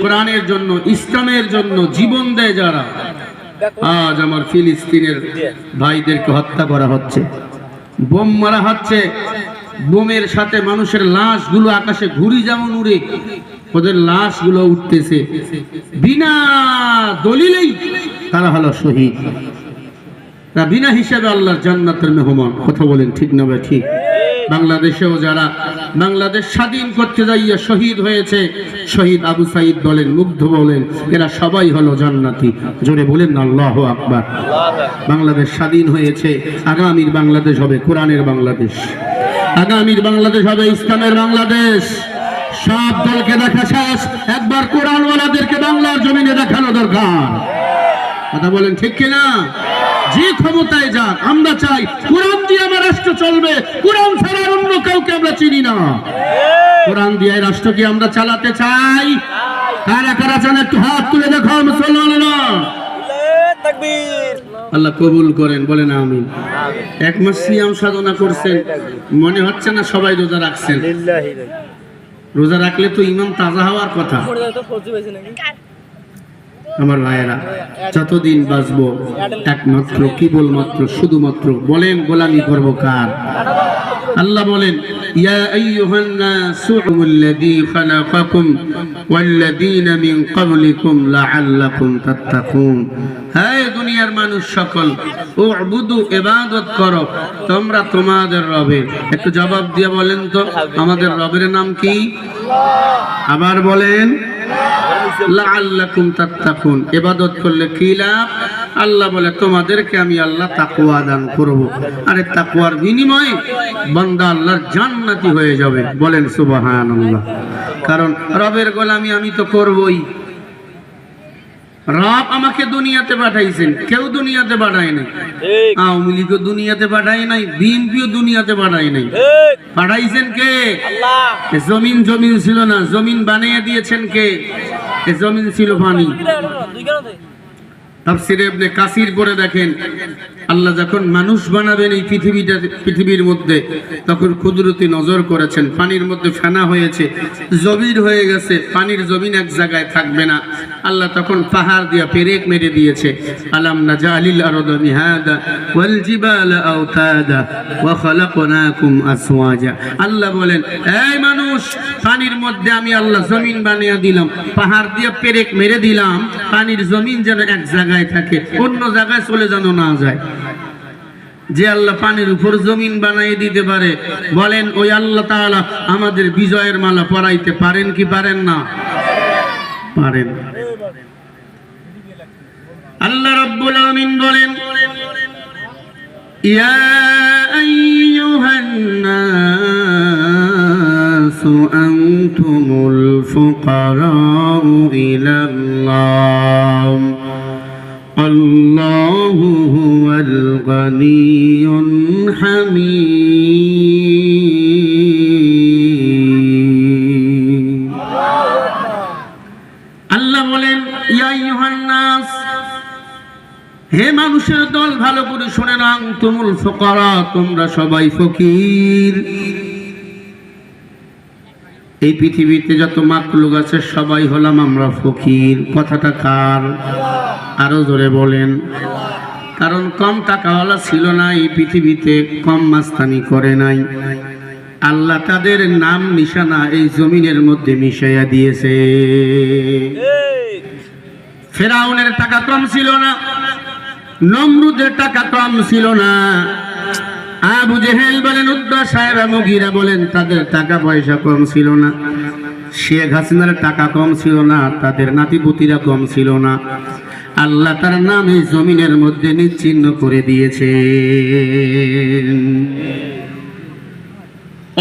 কোরআনের জন্য, ইসলামের জন্য জীবন দেয় যারা। আজ আমার ফিলিস্তিনের ভাইদেরকে হত্যা করা হচ্ছে। বোম মারা হচ্ছে। বোমের সাথে মানুষের লাশগুলো আকাশে ঘুরি যেমন উড়ে, ওদের লাশগুলো উঠতেছে। বিনা দলিলেই তারা হলো শহীদ। তা বিনা হিসাবে আল্লাহর জান্নাতের মেহমান, কথা বলেন ঠিক না ভাই? ঠিক। বাংলাদেশেও যারা বাংলাদেশ স্বাধীন করতে যাইয়া শহীদ হয়েছে, শহীদ আবু সাইদ বলেন, মুগ্ধ বলেন, এরা সবাই হলো জান্নাতি। জোরে বলেন, আল্লাহ আকবার। বাংলাদেশ স্বাধীন হয়েছে, আগামীর বাংলাদেশ হবে কোরআনের বাংলাদেশ। আগামীর বাংলাদেশ হবে ইসলামের বাংলাদেশ। সব দলকে দেখা শেষ একবার কোরআনওয়ালাদেরকে বাংলার জমিনে দেখানো দরকার। কথা বলেন ঠিক কিনা? যে ক্ষমতায় যাক আমরা চাই কোরআন দিয়ে আমার রাষ্ট্র চলবে। কোরআন ছাড়া অন্য কাউকে আমরা চিনি না। কোরআন দিয়ে এই রাষ্ট্রকে আমরা চালাতে চাই। কারা কারা চান একটু হাত তুলে দেখো মুসলমানেরা। আল্লাহ কবুল করেন বলেন আমি এক মাস সিয়াম সাধনা করছেন মনে হচ্ছে না সবাই রোজা রাখছেন। রোজা। রাখলে তো ইমাম তাজা হওয়ার কথা। আমার ভাইয়েরা, যতদিন বাঁচবো, একমাত্র কেবলমাত্র, শুধুমাত্র বলেন গোলামি করব কার? আল্লাহ বলেন, ইয়া আইয়ুহান নাসু আল্লাযী খালাকাকুম ওয়াল্লাযীনা মিন ক্বাবলিকুম লাআল্লাকুম তাত্তাকুন। হে দুনিয়ার মানুষ সকল, উবুদু, ইবাদত করো, তোমরা তোমাদের রবের একটু জবাব দিয়ে বলেন তো, আমাদের রবের নাম কি? আবার বলেন লাআল্লাকুম তাত্তাকুন। ইবাদত করলে কি লাভ? আল্লাহ বলে, তোমাদেরকে আমি আল্লাহ তাকওয়া দান করব। আরে তাকওয়ার বিনিময়ে বান্দা আল্লাহর জান্নাতি হয়ে যাবে। বলেন সুবহানাল্লাহ। কারণ রবের গোলামি আমি তো করবই। রব আমাকে দুনিয়াতে পাঠাইছেন। কেউ দুনিয়াতে পাঠায় নাই। আওয়ামী লীগও দুনিয়াতে পাঠায় নাই বিএনপিও দুনিয়াতে পাঠায় নাই। পাঠাইছেন কে? জমিন জমিন ছিল না জমিন বানিয়ে দিয়েছেন কে? জমিন ছিল পানি। তাফসিরে কাসির দেখেন, আল্লাহ যখন মানুষ বানাবেন এই পৃথিবীটা, পৃথিবীর মধ্যে, তখন কুদরতি নজর করেছেন, পানির মধ্যে হয়েছে হয়ে গেছে, পানির জমিন এক জায়গায় থাকবে না। আল্লাহ তখন পাহাড় দিয়া পেরেক মেরে দিয়েছে, আলাম না জালিল আরদ মিহাদা ওয়াল জিবালা আওতাদা ওয়া আসওয়াজা আল্লাহ বলেন, এই মানুষ, পানির মধ্যে আমি আল্লাহ জমিন বানিয়ে দিলাম, পাহাড় দিয়ে পেরেক মেরে দিলাম, পানির জমিন যেন এক জায়গায় থাকে, অন্য জায়গায় চলে যেন না যায়। যে আল্লাহ পানির উপর জমিন বানাই দিতে পারে, বলেন, ওই আল্লাহ তাআলা আমাদের বিজয়ের মালা পরাইতে পারেন কি পারেন না? পারেন। আল্লাহ রাব্বুল আমিন বলেন, ইয়া আইয়ুহান ফুকারাউ ইলাল্লাহ। الله هو الغني الحميد আল্লাহ বলেন ইয়া আইয়ুহান নাস হে মানুষের দল ভালো করে শুনে নাও তুমুল ফুকারা তোমরা সবাই ফকির এই পৃথিবীতে যত মাকলুক আছে, সবাই হলাম আমরা ফকির। কথাটা কার? আরও জোরে বলেন। কারণ কম টাকাওয়ালা ছিল না, এই পৃথিবীতে কম মাস্তানি করে নাই। আল্লাহ তাদের নাম নিশানা এই জমিনের মধ্যে মিশাইয়া দিয়েছে। ফেরাউনের টাকা কম ছিল না, নমরুদের টাকা কম ছিল না। আবু জেহেল বলেন উদ্দা মুগিরা বলেন, তাদের টাকা পয়সা কম ছিল না। শেখ হাসিনার টাকা কম ছিল না, তাদের নাতিপুতিরা কম ছিল না। আল্লাহ তার নামে জমিনের মধ্যে নিচ্ছিন্ন করে দিয়েছে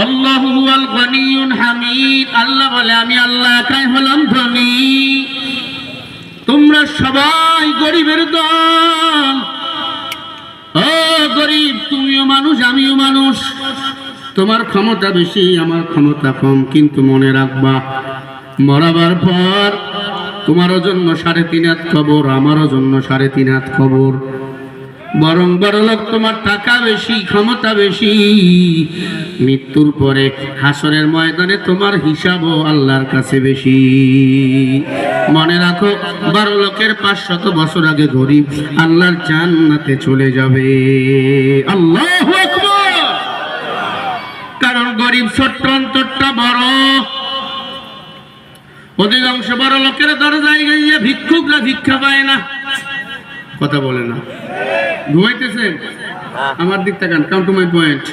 আল্লাহু বলে, আমি আল্লাহ তোমরা সবাই গরিবের দল। গরিব, তুমিও মানুষ, আমিও মানুষ। তোমার ক্ষমতা বেশি, আমার ক্ষমতা কম, কিন্তু মনে রাখবা, মরাবার পর তোমারও জন্য সাড়ে তিন হাত খবর আমারও জন্য সাড়ে তিন হাত খবর বরং বড় লোক তোমার টাকা বেশি, ক্ষমতা বেশি। মৃত্যুর পরে হাসরের ময়দানে তোমার হিসাবও আল্লাহর কাছে বেশি। মনে রাখো বড় লোকের পাঁচশত বছর আগে গরিব আল্লাহর জান্নাতে চলে যাবে। আল্লাহ কারণ গরিব ছোট্ট, অন্তরটা বড়। অধিকাংশ বড় লোকের দরজায় গিয়ে ভিক্ষুকরা ভিক্ষা পায় না। কথা বলে না। ঘুমাইতেছেন? আমার দিক তাকান কাম টু মাই পয়েন্ট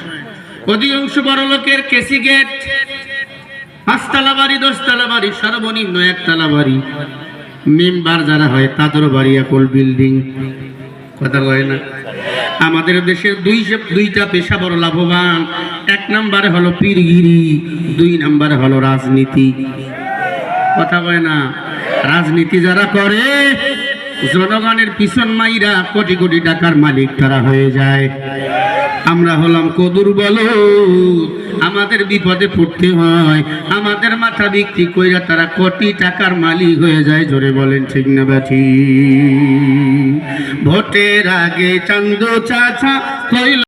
অধিকাংশ বড় লোকের কেসি গেট পাঁচতলা বাড়ি দশতলা বাড়ি সর্বনিম্ন একতলা বাড়ি। মেম্বার যারা হয় তাদের বাড়ি একল বিল্ডিং কথা কয় না? আমাদের দেশের দুই দুইটা পেশা বড় লাভবান। এক নম্বরে হলো পীরগিরি দুই নম্বরে হলো রাজনীতি। কথা কয় না? রাজনীতি যারা করে জনগণের পিছন মাইরা কোটি কোটি টাকার মালিক তারা হয়ে যায়। আমরা হলাম কদুর বল, আমাদের বিপদে পড়তে হয়। আমাদের মাথা বিক্রি কইরা তারা কোটি টাকার মালিক হয়ে যায়, জোরে বলেন ঠিক না ব্যাঠি ভোটের আগে চান্দ চাচা কইল